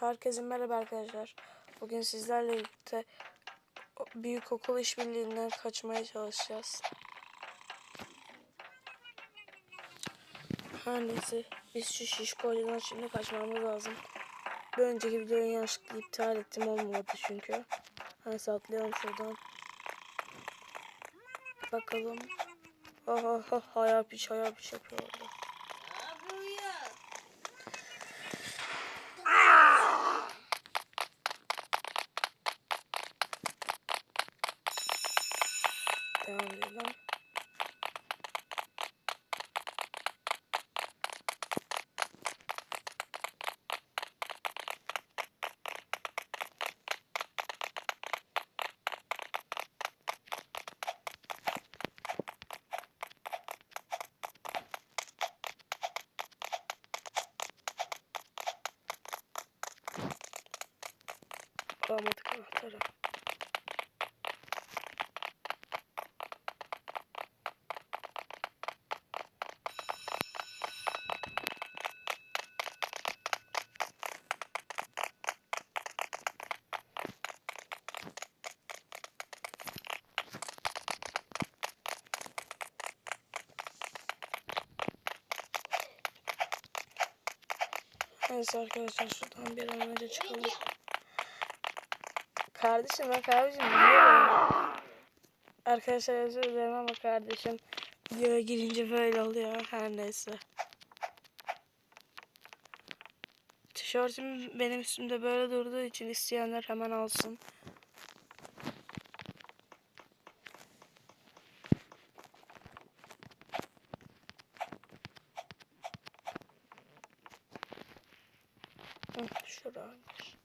Herkese merhaba arkadaşlar. Bugün sizlerle birlikte büyük okul işbirliğinden kaçmaya çalışacağız. Her neyse biz şu şişkoydan şimdi kaçmamız lazım. Bir önceki videoyu yanlışlıkla iptal ettim olmadı çünkü. Neyse atlayalım şuradan. Bakalım. Aha ha hayal piç hayal piç yapıyor orada. Devam edelim. Alamadık anahtarı. Neyse arkadaşlar şuradan bir an önce çıkalım. Kardeşim bak abicim? Arkadaşlar özür dilerim ama kardeşim videoya girince böyle oluyor her neyse. Tişörtüm benim üstümde böyle durduğu için isteyenler hemen alsın. Hı, Şuraymış.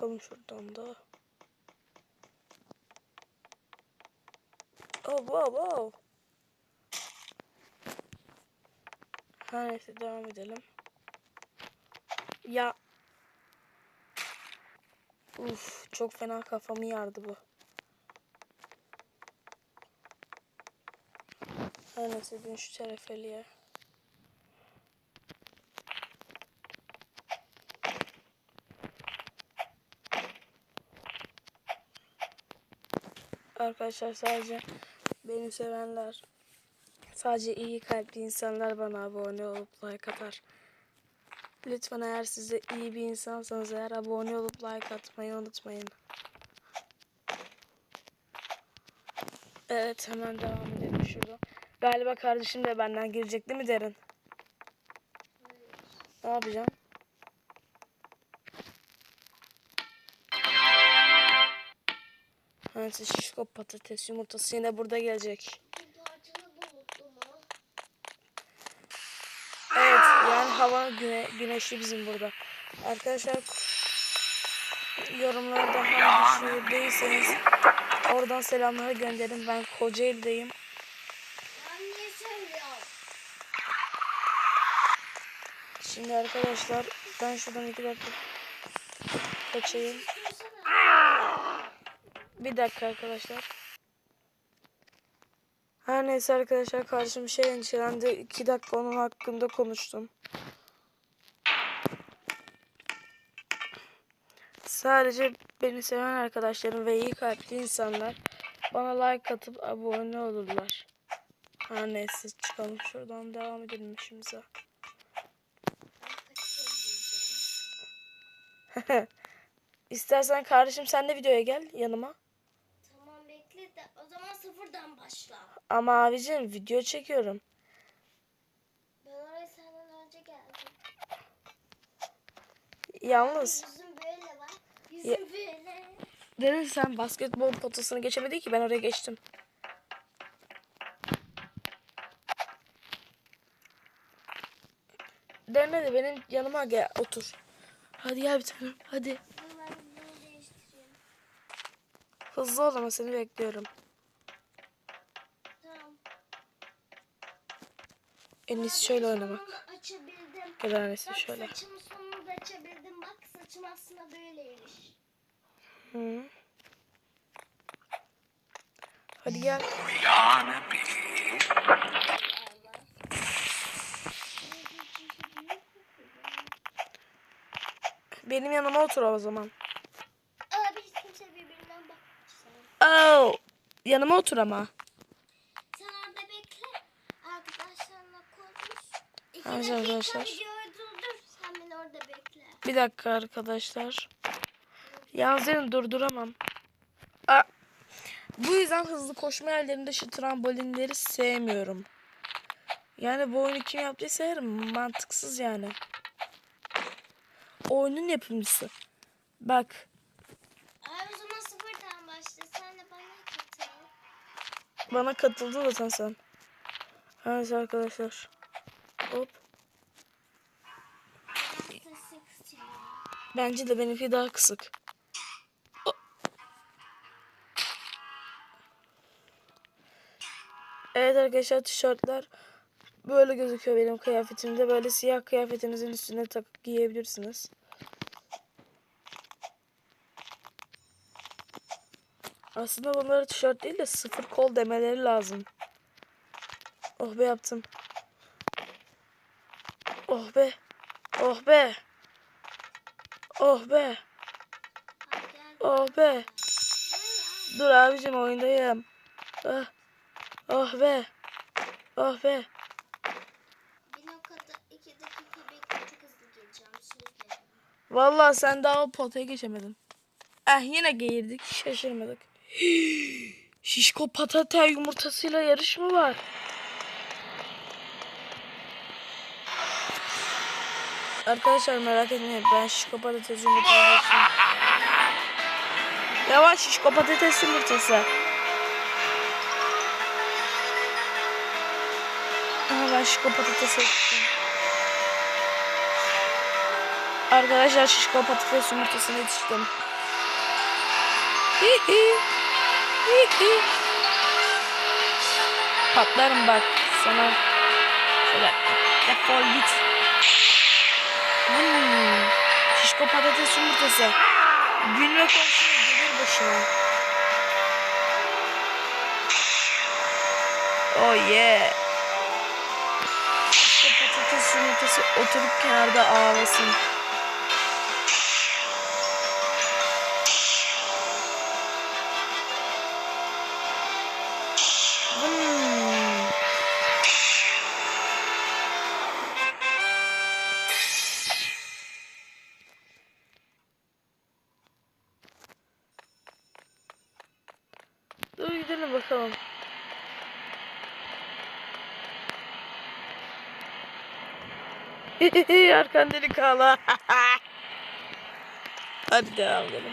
Çıkalım şuradan da. Oh wow wow. Her neyse devam edelim. Ya. Uf çok fena kafamı yardı bu. Her neyse bin şu telefeliye. Arkadaşlar sadece beni sevenler, sadece iyi kalpli insanlar bana abone olup like atar. Lütfen eğer siz de iyi bir insansanız eğer abone olup like atmayı unutmayın. Evet hemen devam edelim şurada. Galiba kardeşim de benden girecek değil mi Derin? Ne yapacağım? Evet şişko patates yumurtası yine burada gelecek. Evet yani hava güne, güneşli bizim burada. Arkadaşlar yorumlarda hangi şehirdeyseniz oradan selamları gönderin. Ben Kocaeli'deyim. Ben? Şimdi arkadaşlar ben şuradan iki dakika kaçayım. Bir dakika arkadaşlar. Her neyse arkadaşlar kardeşim şey endişelendi. iki dakika onun hakkında konuştum. Sadece beni seven arkadaşlarım ve iyi kalpli insanlar bana like atıp abone olurlar. Her neyse çıkalım şuradan devam edelim işimize. İstersen kardeşim sen de videoya gel yanıma. Tamam bekle de o sıfırdan başla. Ama abicim video çekiyorum. Ben oraya senden önce geldim. Yalnız Yüzüm böyle var. Yüzüm böyle. Derin sen basketbol potasını geçemedin ki ben oraya geçtim. Derin hadi benim yanıma gel otur. Hadi gel bir tanem hadi. Hızlı ol ama seni bekliyorum. En iyisi şöyle oynamak. Açabildim. En iyisi Bak şöyle. saçımı sonunu da açabildim. Bak saçım aslında böyleymiş. Hı. Hadi gel. Benim yanıma otur o zaman. Abi hiç kimse birbirinden bakmıyor. Oh. Yanıma otur ama. Sen orada bekle. Arkadaşlarla konuş. İki Evet arkadaşlar. Sen. Bir dakika arkadaşlar. Yalnız beni durduramam. Aa, bu yüzden hızlı koşma yerlerinde şu trambolinleri sevmiyorum. Yani bu oyunu kim yaptıysa yerim. Mantıksız yani. Oyunun yapımcısı. Bak. Abi o zaman sıfırdan başla. Sen de bana katıl. Bana katıldı zaten sen. Evet arkadaşlar. Hop. Bence de benimki daha kısık. Evet arkadaşlar tişörtler böyle gözüküyor benim kıyafetimde. Böyle siyah kıyafetinizin üstüne takıp giyebilirsiniz. Aslında bunları tişört değil de sıfır kol demeleri lazım. Oh be yaptım. Oh be. Oh be. Oh be. Oh be. Dur abicim oyundayım. Ah. Oh be. Oh be. Vallahi sen daha o potaya geçemedin. Eh yine geğirdik. Şaşırmadık. Şişko patates yumurtasıyla yarış mı var? Arkadaşlar merak etmeyin. Ben şişko patates yumurtası. Yavaş şişko patates yumurtası. Aha ben şişko patates yaptım. Arkadaşlar şişko patates yumurtasına yetiştim. Hihi. Hihi. Patlarım bak sana. Şöyle defol git. Hmm. Şişko patates yumurtası. Gülme komşuna gelir başına. Oh yeah. Şişko patates yumurtası oturup kenarda ağlasın. Gidelim bakalım. Arkan delik. Hadi devam edelim.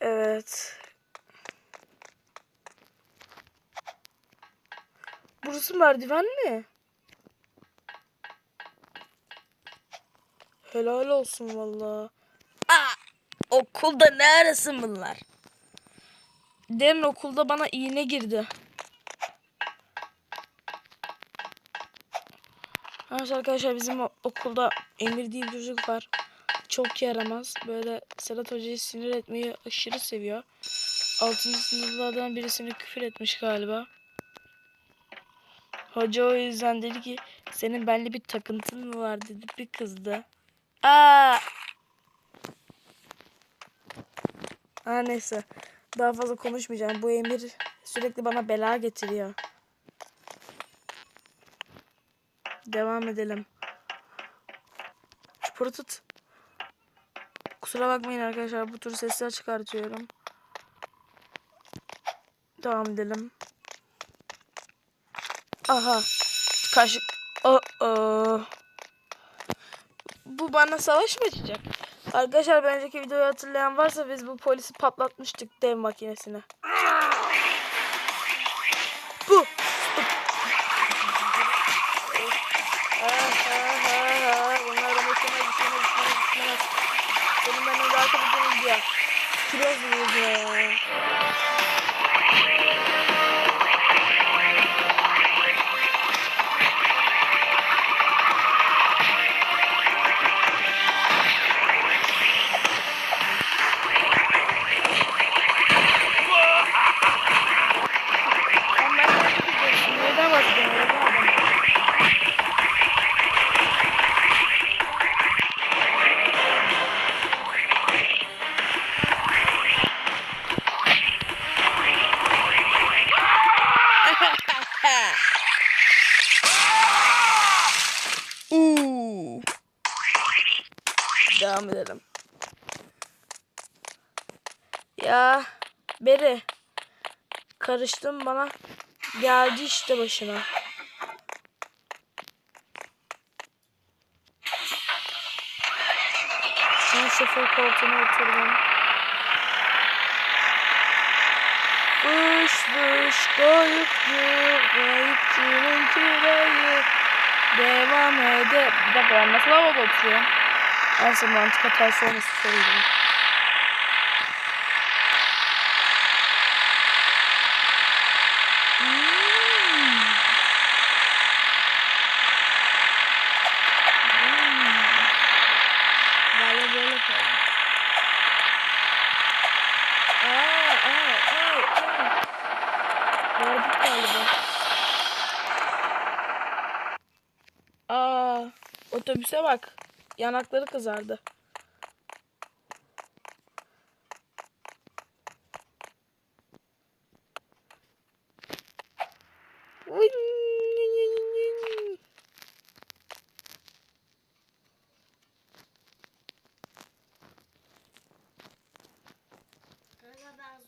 Evet. Burası merdiven mi? Helal olsun valla. Okulda ne arasın bunlar? Derin okulda bana iğne girdi. Evet arkadaşlar bizim okulda Emir diye bir çocuk var. Çok yaramaz. Böyle Sedat Hoca'yı sinir etmeyi aşırı seviyor. 6. sınıflardan birisini küfür etmiş galiba. Hoca o yüzden dedi ki senin benimle bir takıntın mı var dedi. Bir kızdı. Aa! Ha neyse. Daha fazla konuşmayacağım. Bu Emir sürekli bana bela getiriyor. Devam edelim. Çupuru. Kusura bakmayın arkadaşlar bu tür sesler çıkartıyorum. Devam edelim. Aha. Kaşık. Aa. Bu bana savaş mı açacak? Arkadaşlar bir önceki videoyu hatırlayan varsa biz bu polisi patlatmıştık dev makinesine. Bu. Bunlar mıydı ya? Devam edelim. Ya Beri karıştın bana geldi işte başına. Sen şoför koltuğuna oturdum. Fış fış kayıpçı, kayıpçının kirayı. Devam ede. Bir dakika ben nasıl havada oturuyorum? Neyse mantık hatası olması galiba. Aa, otobüse bak. Yanakları kızardı.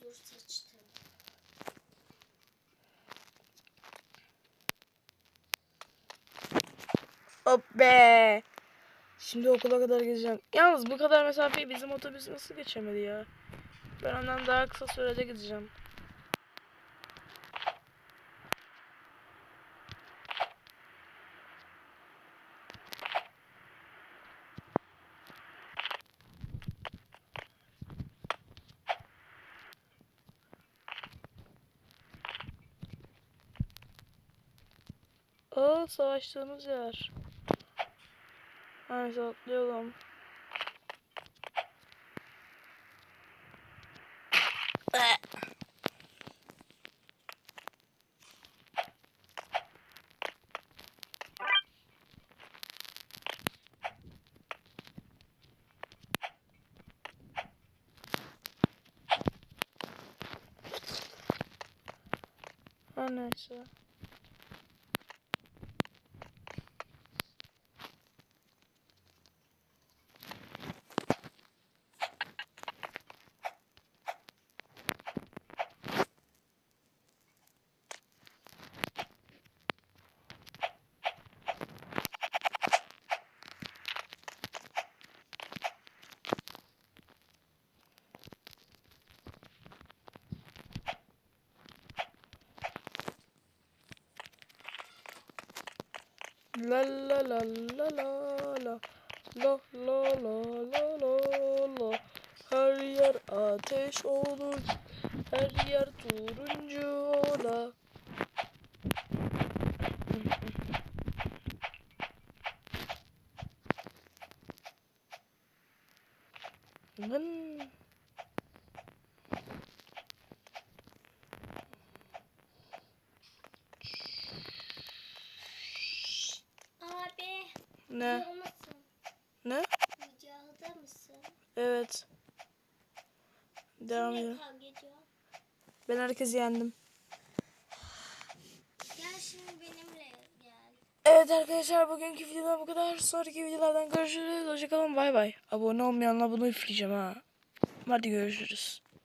Zor seçtim. Hop be. Şimdi okula kadar gideceğim. Yalnız bu kadar mesafeyi bizim otobüs nasıl geçemedi ya? Ben ondan daha kısa sürede gideceğim. Aa savaştığımız yer. Neyse atlayalım. Eh. Her neyse. La la la la la la. La la la la la la. Her yer ateş olur Her yer turuncu ola Vın. Abi. Ne? Ne? Videoda mısın? Evet. Devam edelim. Ben herkesi yendim. Gel şimdi benimle gel. Evet arkadaşlar bugünkü videodan bu kadar. Sonraki videolardan görüşürüz. Hoşçakalın bay bay. Abone olmayanla bunu üfleyeceğim ha. Hadi görüşürüz.